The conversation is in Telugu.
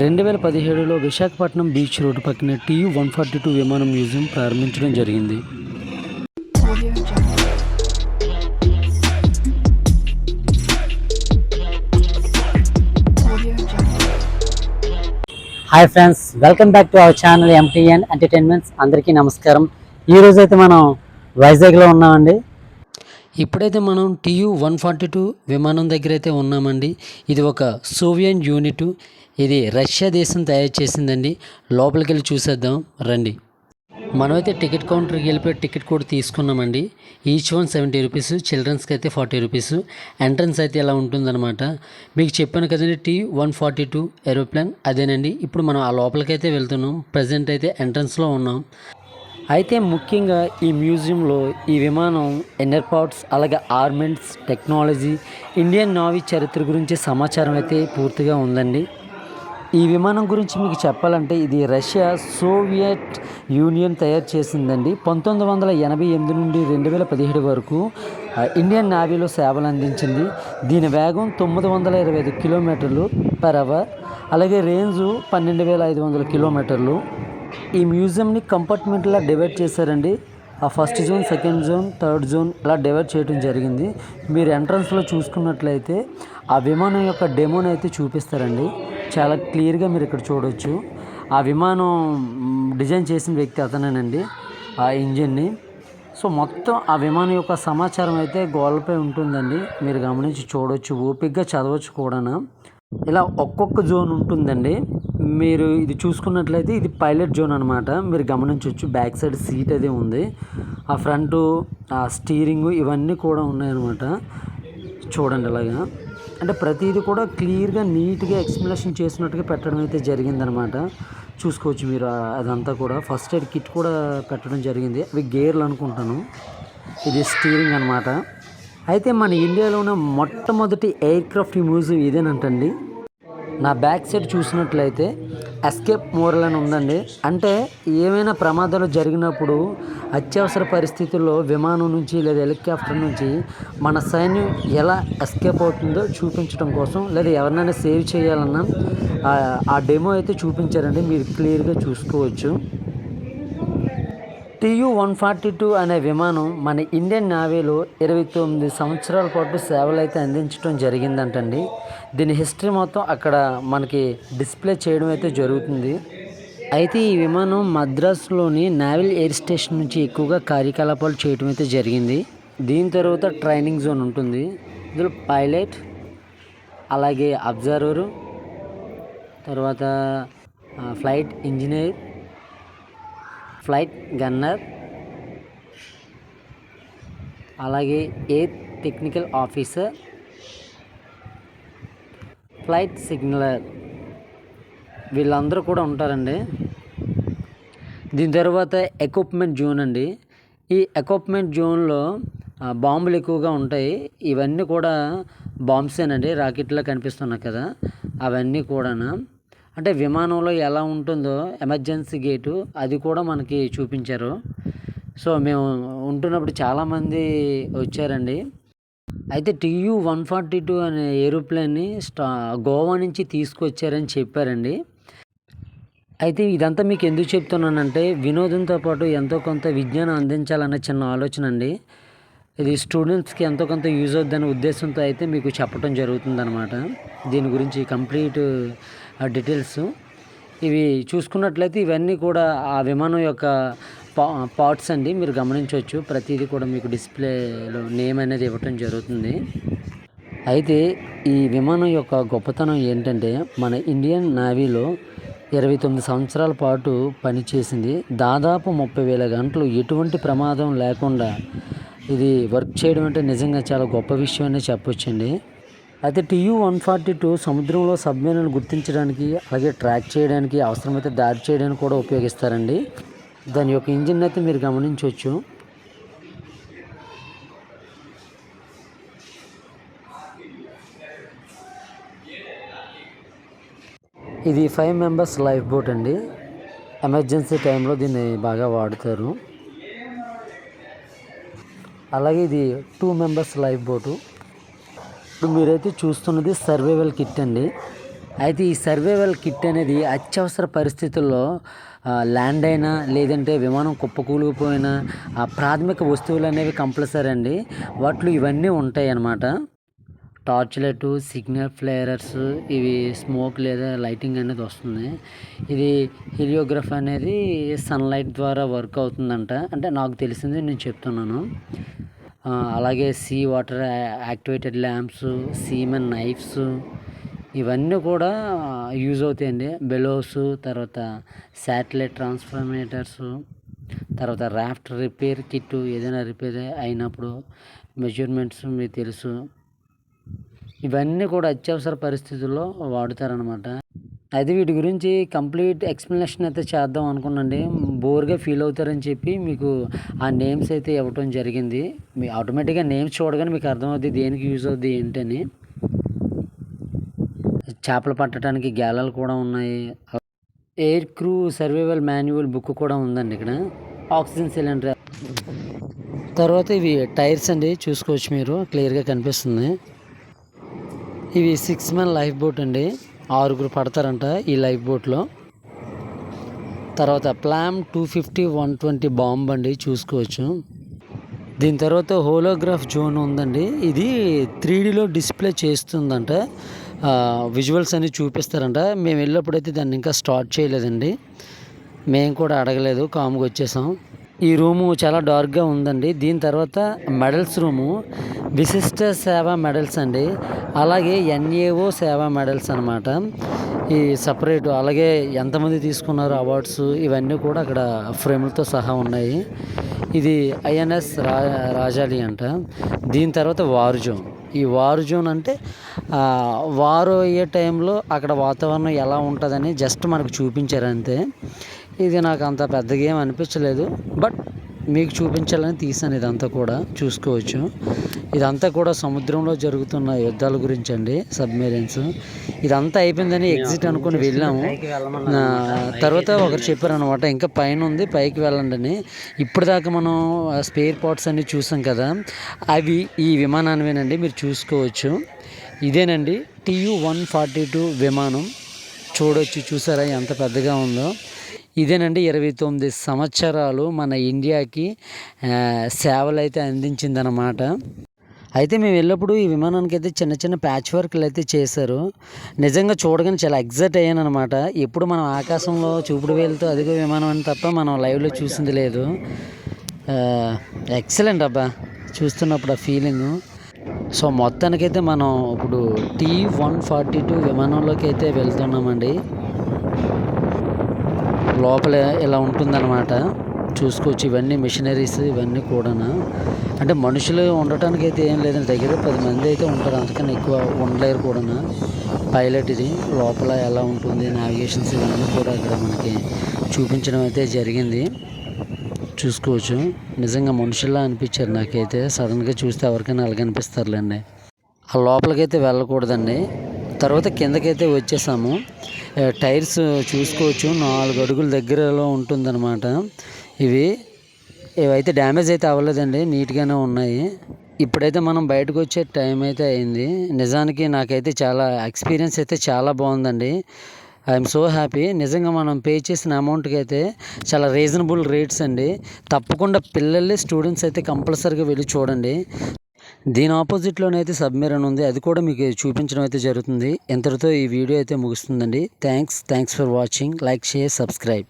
రెండు వేల పదిహేడులో విశాఖపట్నం బీచ్ రోడ్డు పక్కన టీయు వన్ ఫార్టీ టూ విమానం మ్యూజియం ప్రారంభించడం జరిగింది. Hi friends welcome back to our channel MTN entertainments అందరికీ నమస్కారం. ఈ రోజు అయితే మనం వైజాగ్లో ఉన్నామండి. ఇప్పుడైతే మనం టీయు వన్ ఫార్టీ టూ విమానం దగ్గర అయితే ఉన్నామండి. ఇది ఒక సోవియన్ యూనిట్. ఇది రష్యా దేశం తయారు చేసిందండి. లోపలికి వెళ్ళి చూసేద్దాం రండి. మనమైతే టికెట్ కౌంటర్కి వెళ్ళిపోయి టికెట్ కూడా తీసుకున్నామండి. ఈచ్ వన్ సెవెంటీ రూపీస్ చిల్డ్రన్స్కి అయితే ఫార్టీ రూపీస్ ఎంట్రన్స్ అయితే ఇలా ఉంటుందన్నమాట. మీకు చెప్పాను కదండి T one forty two aeroplane అదేనండి. ఇప్పుడు మనం ఆ లోపలికైతే వెళ్తున్నాం ప్రజెంట్ అయితే ఎంట్రన్స్లో ఉన్నాం. అయితే ముఖ్యంగా ఈ మ్యూజియంలో ఈ విమానం ఎన్నర్ పార్ట్స్ అలాగే ఆర్మెంట్స్ టెక్నాలజీ ఇండియన్ నావీ చరిత్ర గురించి సమాచారం అయితే పూర్తిగా ఉందండి. ఈ విమానం గురించి మీకు చెప్పాలంటే ఇది రష్యా సోవియట్ యూనియన్ తయారు చేసిందండి. పంతొమ్మిది వందల ఎనభై ఎనిమిది నుండి రెండు వేల పదిహేడు వరకు ఇండియన్ నావీలో సేవలు అందించింది. దీని వేగం తొమ్మిది వందల ఇరవై ఐదు కిలోమీటర్లు పర్ అవర్ అలాగే రేంజు పన్నెండు వేల ఐదు వందల కిలోమీటర్లు. ఈ మ్యూజియంని కంపార్ట్మెంట్లా డివైడ్ చేశారండి. ఆ first zone second zone third zone ఇలా డివైడ్ చేయడం జరిగింది. మీరు ఎంట్రన్స్లో చూసుకున్నట్లయితే ఆ విమానం యొక్క డెమోని అయితే చూపిస్తారండి. చాలా క్లియర్గా మీరు ఇక్కడ చూడవచ్చు ఆ విమానం డిజైన్ చేసిన వ్యక్తి అతనేనండి ఆ ఇంజిన్ని. సో మొత్తం ఆ విమానం యొక్క సమాచారం అయితే గోడలపై ఉంటుందండి. మీరు గమనించి చూడవచ్చు ఓపిక్గా చదవచ్చు కూడానా. ఇలా ఒక్కొక్క జోన్ ఉంటుందండి. మీరు ఇది చూసుకున్నట్లయితే ఇది పైలట్ జోన్ అనమాట మీరు గమనించవచ్చు బ్యాక్ సైడ్ సీట్ అది ఉంది. ఆ ఫ్రంట్ ఆ స్టీరింగ్ ఇవన్నీ కూడా ఉన్నాయన్నమాట. చూడండి అలాగా. అంటే ప్రతిదీ కూడా క్లియర్గా నీట్గా ఎక్స్ప్లెనేషన్ చేసినట్టుగా పెట్టడం అయితే జరిగిందనమాట. చూసుకోవచ్చు మీరు అదంతా కూడా. ఫస్ట్ ఎయిడ్ కిట్ కూడా పెట్టడం జరిగింది. అవి గేర్లు అనుకుంటాను. ఇది స్టీరింగ్ అనమాట. అయితే మన ఇండియాలో ఉన్న మొట్టమొదటి ఎయిర్ క్రాఫ్ట్ మ్యూజియం ఇదేనంటండి. నా బ్యాక్ సైడ్ చూసినట్లయితే ఎస్కేప్ మోరల్ అని ఉందండి. అంటే ఏమైనా ప్రమాదాలు జరిగినప్పుడు అత్యవసర పరిస్థితుల్లో విమానం నుంచి లేదా హెలికాప్టర్ నుంచి మన సైన్యం ఎలా ఎస్కేప్ అవుతుందో చూపించడం కోసం లేదా ఎవరినైనా సేవ్ చేయాలన్నా ఆ- ఆ డెమో అయితే చూపించారండి. మీరు క్లియర్గా చూసుకోవచ్చు. టియు వన్ ఫార్టీ టూ అనే విమానం మన ఇండియన్ నావీలో ఇరవై తొమ్మిది సంవత్సరాల పాటు సేవలు అయితే అందించడం జరిగిందంటండి. దీని హిస్టరీ మొత్తం అక్కడ మనకి డిస్ప్లే చేయడం అయితే జరుగుతుంది. అయితే ఈ విమానం మద్రాసులోని నావల్ ఎయిర్ స్టేషన్ నుంచి ఎక్కువగా కార్యకలాపాలు చేయడం అయితే జరిగింది. దీని తర్వాత ట్రైనింగ్ జోన్ ఉంటుంది. ఇందులో పైలట్ అలాగే అబ్జర్వరు తర్వాత ఫ్లైట్ ఇంజనీర్ ఫ్లైట్ గన్నర్. అలాగే air technical officer. Flight signaller. వీళ్ళందరూ కూడా ఉంటారండి. దీని తర్వాత ఎక్విప్మెంట్ జోన్ అండి. ఈ ఎక్విప్మెంట్ జోన్లో బాంబులు ఎక్కువగా ఉంటాయి. ఇవన్నీ కూడా బాంబ్సేనండి. రాకెట్లో కనిపిస్తున్నాయి కదా. అవన్నీ కూడాను. అంటే విమానంలో ఎలా ఉంటుందో ఎమర్జెన్సీ గేటు అది కూడా మనకి చూపించారు. సో మేము ఉంటున్నప్పుడు చాలామంది వచ్చారండి. అయితే టీయూ వన్ ఫార్టీ టూ అనే ఏరోప్లేన్ని స్టా గోవా నుంచి తీసుకొచ్చారని చెప్పారండి. అయితే ఇదంతా మీకు ఎందుకు చెప్తున్నానంటే వినోదంతో పాటు ఎంతో కొంత విజ్ఞానం అందించాలన్న చిన్న ఆలోచన అండి. ఇది స్టూడెంట్స్కి ఎంతో కొంత యూజ్ అవుద్దనే ఉద్దేశంతో అయితే మీకు చెప్పడం జరుగుతుందన్నమాట. దీని గురించి కంప్లీట్ డీటెయిల్స్. ఇవి చూసుకున్నట్లయితే ఇవన్నీ కూడా ఆ విమానం యొక్క పా పార్ట్స్ అండి. మీరు గమనించవచ్చు. ప్రతిదీ కూడా మీకు డిస్ప్లేలో నేమ్ అనేది ఇవ్వటం జరుగుతుంది. అయితే ఈ విమానం యొక్క గొప్పతనం ఏంటంటే మన ఇండియన్ నావీలో ఇరవై తొమ్మిది సంవత్సరాల పాటు పనిచేసింది. దాదాపు ముప్పై వేల గంటలు ఎటువంటి ప్రమాదం లేకుండా ఇది వర్క్ చేయడం అంటే నిజంగా చాలా గొప్ప విషయం అనే చెప్పొచ్చండి. అయితే టీయూ వన్ ఫార్టీ టూ సముద్రంలో సబ్మెరీన్ గుర్తించడానికి అలాగే ట్రాక్ చేయడానికి అవసరమైతే దారి చేయడానికి కూడా ఉపయోగిస్తారండి. దాని యొక్క ఇంజిన్ అయితే మీరు గమనించవచ్చు. ఇది ఫైవ్ మెంబర్స్ లైఫ్ బోట్ అండి. ఎమర్జెన్సీ టైంలో దీన్ని బాగా వాడుతారు. అలాగే ఇది టూ మెంబర్స్ లైఫ్ బోటు. ఇప్పుడు మీరైతే చూస్తున్నది సర్వైవల్ కిట్ అండి. అయితే ఈ సర్వైవల్ కిట్ అనేది అత్యవసర పరిస్థితుల్లో ల్యాండ్ అయినా లేదంటే విమానం కుప్పకూలిపోయినా ఆ ప్రాథమిక వస్తువులు అనేవి కంపల్సరీ అండి. వాటిలో ఇవన్నీ ఉంటాయి అన్నమాట టార్చ్ లైట్ సిగ్నల్ ఫ్లేయర్స్ ఇవి స్మోక్ లేదా లైటింగ్ అనేది వస్తుంది. ఇది హీలియోగ్రఫ్ అనేది సన్లైట్ ద్వారా వర్క్ అవుతుందంట. అంటే నాకు తెలిసింది నేను చెప్తున్నాను. అలాగే sea water activated lamps seamen knives ఇవన్నీ కూడా యూజ్ అవుతాయండి. బెలోస్ తర్వాత శాటిలైట్ ట్రాన్స్ఫర్మేటర్స్ తర్వాత రాఫ్ట్ రిపేర్ కిట్ ఏదైనా రిపేర్ అయినప్పుడు మెజర్మెంట్స్ మీకు తెలుసు. ఇవన్నీ కూడా అత్యవసర పరిస్థితుల్లో వాడుతారనమాట అయితే వీటి గురించి కంప్లీట్ ఎక్స్ప్లెనేషన్ అయితే చేద్దాం అనుకున్నాండి బోర్గా ఫీల్ అవుతారని చెప్పి మీకు ఆ నేమ్స్ అయితే ఇవ్వటం జరిగింది. మీ ఆటోమేటిక్గా నేమ్స్ చూడగానే మీకు అర్థమవుద్ది దేనికి యూజ్ అవుద్ది ఏంటని. చేపలు పట్టడానికి గ్యాలలు కూడా ఉన్నాయి. Air crew survival manual book కూడా ఉందండి ఇక్కడ. Oxygen cylinder. తర్వాత ఇవి టైర్స్ అండి చూసుకోవచ్చు మీరు. క్లియర్గా కనిపిస్తుంది. ఇవి సిక్స్ మెన్ లైఫ్ బోట్ అండి. ఆరుగురు పడతారంట ఈ లైఫ్ బోట్లో. తర్వాత ప్లామ్ two fifty one twenty bomb అండి చూసుకోవచ్చు. దీని తర్వాత హోలోగ్రాఫ్ జోన్ ఉందండి. ఇది త్రీడీలో డిస్ప్లే చేస్తుందంట. విజువల్స్ అన్ని చూపిస్తారంట. మేము వెళ్ళినప్పుడైతే దాన్ని ఇంకా స్టార్ట్ చేయలేదండి. మేము కూడా అడగలేదు కాముగా వచ్చేసాం. ఈ రూము చాలా డార్క్గా ఉందండి. దీని తర్వాత మెడల్స్ రూము విశిష్ట సేవా మెడల్స్ అండి. అలాగే ఎన్ఏఓ సేవా మెడల్స్ అనమాట ఈ సపరేట్ అలాగే ఎంతమంది తీసుకున్నారు అవార్డ్స్ ఇవన్నీ కూడా అక్కడ ఫ్రేమ్లతో సహా ఉన్నాయి. ఇది ఐఎన్ఎస్ రా రాజాలి అంట. దీని తర్వాత వార్ జోన్. ఈ వార్ జోన్ అంటే వారు అయ్యే టైంలో అక్కడ వాతావరణం ఎలా ఉంటుందని జస్ట్ మనకు చూపించారు అంతే ఇది నాకు అంత పెద్దగా ఏం అనిపించలేదు బట్ మీకు చూపించాలని తీసాను ఇదంతా కూడా చూసుకోవచ్చు. ఇదంతా కూడా సముద్రంలో జరుగుతున్న యుద్ధాల గురించి అండి సబ్మెరీన్స్. ఇదంతా అయిపోయిందని ఎగ్జిట్ అనుకుని వెళ్ళాము. నా తర్వాత ఒకరు చెప్పారు అనమాట ఇంకా పైన ఉంది పైకి వెళ్ళండి అని. ఇప్పటిదాకా మనం స్పేర్ పార్ట్స్ అన్ని చూసాం కదా అవి ఈ విమానానివేనండి మీరు చూసుకోవచ్చు. ఇదేనండి టియు వన్ ఫార్టీ టూ విమానం. చూడొచ్చు చూసారా ఎంత పెద్దగా ఉందో. ఇదేనండి ఇరవై తొమ్మిది సంవత్సరాలు మన ఇండియాకి సేవలు అయితే అందించిందనమాట అయితే మేము వెళ్ళినప్పుడు ఈ విమానానికి అయితే చిన్న చిన్న ప్యాచ్ వర్క్లు అయితే చేశారు. నిజంగా చూడగానే చాలా ఎగ్జైట్ అయ్యాను అనమాట ఎప్పుడు మనం ఆకాశంలో చూపుడు వేలుతో అదిగో విమానం అని తప్ప మనం లైవ్లో చూసింది లేదు. ఎక్సలెంట్ అబ్బా చూస్తున్నప్పుడు ఆ ఫీలింగ్ సో మొత్తానికైతే మనం ఇప్పుడు టీ వన్ ఫార్టీ టూ విమానంలోకి అయితే వెళ్తున్నామండి. లోపల ఇలా ఉంటుందన్నమాట. చూసుకోవచ్చు. ఇవన్నీ మిషనరీస్ ఇవన్నీ కూడా అంటే మనుషులు ఉండటానికి అయితే ఏం లేదండి. దగ్గర పది మంది అయితే ఉంటారు. అందుకని ఎక్కువ ఉండలేరు కూడా పైలట్ ఇది. లోపల ఎలా ఉంటుంది నావిగేషన్స్ ఇవన్నీ కూడా ఇక్కడ మనకి చూపించడం అయితే జరిగింది. చూసుకోవచ్చు. నిజంగా మనుషుల్లా అనిపించారు నాకైతే. సడన్గా చూస్తే ఎవరికైనా అలాగ అనిపిస్తారులేండి ఆ లోపలికైతే వెళ్ళకూడదండి. తర్వాత కిందకైతే వచ్చేసాము. టైర్స్ చూసుకోవచ్చు. నాలుగు అడుగుల దగ్గరలో ఉంటుందన్నమాట. ఇవి ఇవైతే డ్యామేజ్ అయితే అవ్వలేదండి. నీట్గానే ఉన్నాయి. ఇప్పుడైతే మనం బయటకు వచ్చే టైం అయితే అయింది. నిజానికి నాకైతే చాలా ఎక్స్పీరియన్స్ అయితే చాలా బాగుందండి. I'm so happy. నిజంగా మనం పే చేసిన అమౌంట్కి అయితే చాలా రీజనబుల్ రేట్స్ అండి. తప్పకుండా పిల్లల్ని స్టూడెంట్స్ అయితే కంపల్సరీగా వెళ్ళి చూడండి. దీని ఆపోజిట్లోనైతే సబ్మెరన్ ఉంది. అది కూడా మీకు చూపించడం అయితే జరుగుతుంది. ఇంతటితో ఈ వీడియో అయితే ముగుస్తుందండి. Thanks thanks for watching like share subscribe